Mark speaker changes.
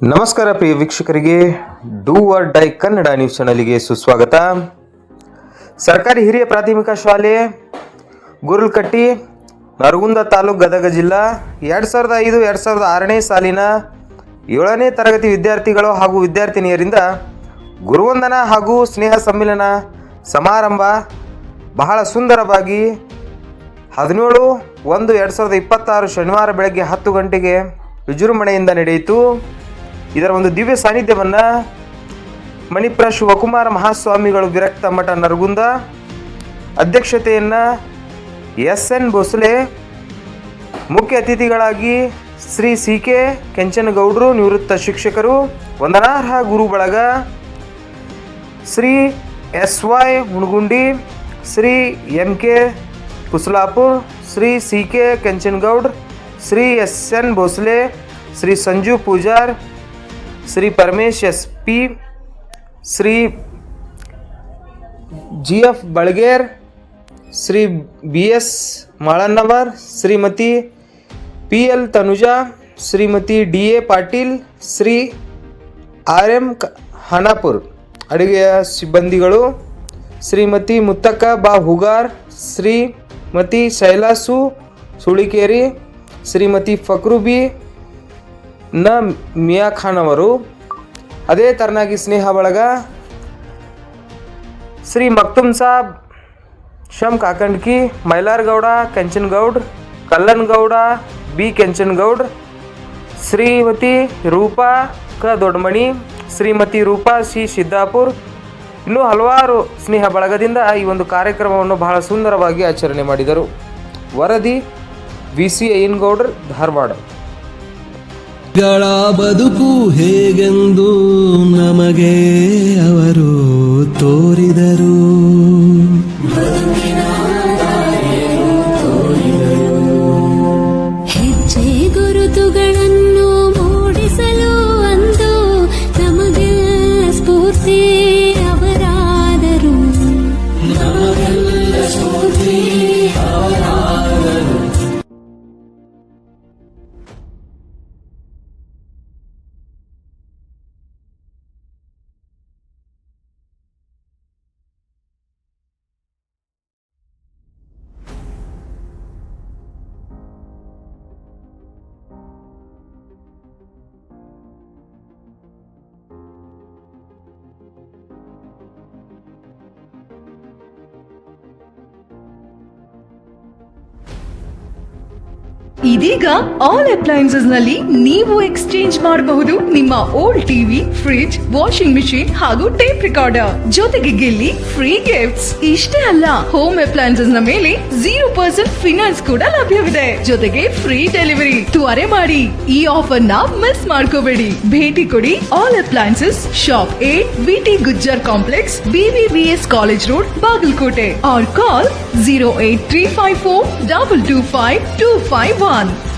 Speaker 1: ನಮಸ್ಕಾರ ಪ್ರಿಯ ವೀಕ್ಷಕರಿಗೆ do or die Kannada news ಚಾನಲ್ಗೆ ಸುಸ್ವಾಗತ. ಸರ್ಕಾರಿ ಹಿರಿಯ ಪ್ರಾಥಮಿಕ ಶಾಲೆ, ಗುರುಲ್ಕಟ್ಟಿ, ನರಗುಂದ ತಾಲೂಕು ಗದಗ ಜಿಲ್ಲಾ ಎರಡು ಸಾವಿರದ ಐದು, ಎರಡು ಸಾವಿರದ ಆರನೇ ಸಾಲಿನ ಏಳನೇ ತರಗತಿ ವಿದ್ಯಾರ್ಥಿಗಳು ಹಾಗೂ ವಿದ್ಯಾರ್ಥಿನಿಯರಿಂದ ಗುರುವಂದನ ಹಾಗೂ ಸ್ನೇಹ ಸಮ್ಮಿಲನ ಸಮಾರಂಭ ಬಹಳ ಸುಂದರವಾಗಿ ಹದಿನೇಳು ಒಂದು ಎರಡು ಸಾವಿರದ ಇಪ್ಪತ್ತಾರು ಶನಿವಾರ ಬೆಳಗ್ಗೆ ಹತ್ತು ಗಂಟೆಗೆ ವಿಜೃಂಭಣೆಯಿಂದ ನಡೆಯಿತು. ಇದರ ಒಂದು ದಿವ್ಯ ಸಾನ್ನಿಧ್ಯವನ್ನು ಮಣಿಪ್ರ ಶಿವಕುಮಾರ ಮಹಾಸ್ವಾಮಿಗಳು ವಿರಕ್ತ ಮಠ ನರಗುಂದ ಅಧ್ಯಕ್ಷತೆಯನ್ನು ಎಸ್ ಎನ್ ಭೋಸಲೆ, ಮುಖ್ಯ ಅತಿಥಿಗಳಾಗಿ ಶ್ರೀ ಸಿ ಕೆ ಕೆಂಚನಗೌಡರು, ನಿವೃತ್ತ ಶಿಕ್ಷಕರು, ವಂದನಾರ್ಹ ಗುರು ಬಳಗ Shri S Y Hunagundi Shri M K Kusalapur, Shri C K Kenchanagoud, Shri S N Bhosale, Shri Sanju Pujar Shri Paramesh S P Shri G F Balager, Shri B S Malannavar Shrimati P L Tanuja, Shrimati D A Patil, Shri R M Hanapur ಅಡುಗೆಯ ಸಿಬ್ಬಂದಿಗಳು, ಶ್ರೀಮತಿ ಮುತ್ತಕ್ಕ ಬಾ ಹುಗಾರ್, ಶ್ರೀಮತಿ ಶೈಲಾಸು ಸುಳಿಕೇರಿ, ಶ್ರೀಮತಿ ಫಕ್ರುಬಿ ನ ಮಿಯಾ ಖಾನ್ ಅವರು ಅದೇ ತರನಾಗಿ ಸ್ನೇಹ ಬಳಗ Shri Maktum Sab, Sham Kakandki Mailargouda Kenchanagoud Kallangouda B Kenchanagoud Shrimati Roopa ಕ ದೊಡ್ಡಮಣಿ ಶ್ರೀಮತಿ ರೂಪಾ ಸಿ ಸಿದ್ದಾಪುರ್. ಇನ್ನೂ ಹಲವಾರು ಸ್ನೇಹ ಬಳಗದಿಂದ ಈ ಒಂದು ಕಾರ್ಯಕ್ರಮವನ್ನು ಬಹಳ ಸುಂದರವಾಗಿ ಆಚರಣೆ ಮಾಡಿದರು. ವರದಿ ವಿ ಸಿ ಅಯ್ಯನ್ಗೌಡರ್ ಧಾರವಾಡ.
Speaker 2: ಗಳ ಬದುಕು ಹೇಗೆಂದು ನಮಗೆ ಅವರು ತೋರಿದರು.
Speaker 3: ಇದೀಗ ಆಲ್ ಅಪ್ಲೈನ್ಸಸ್ನಲ್ಲಿ ನೀವು ಎಕ್ಸ್ಚೇಂಜ್ ಮಾಡಬಹುದು ನಿಮ್ಮ old TV fridge washing machine ಹಾಗೂ ಟೇಪ್ ರಿಕಾರ್ಡರ್ ಜೊತೆಗೆ ಗೆಲ್ಲಿ ಫ್ರೀ ಗಿಫ್ಟ್ಸ್ ಇಷ್ಟೇ ಅಲ್ಲ ಹೋಮ್ ಅಪ್ಲೈನ್ಸಸ್ನ ಮೇಲೆ ಜೀರೋ ಪರ್ಸೆಂಟ್ ಫಿನಾನ್ಸ್ ಕೂಡ ಲಭ್ಯವಿದೆ. ಜೊತೆಗೆ ಫ್ರೀ ಡೆಲಿವರಿ ತ್ವರೆ ಮಾಡಿ, ಈ ಆಫರ್ನ ಮಿಸ್ ಮಾಡ್ಕೋಬೇಡಿ. ಭೇಟಿ ಕೊಡಿ all appliances shop at VT Gujjar complex BBBS college road Bagalkote. Or call zero eight three five four double two five two five one one.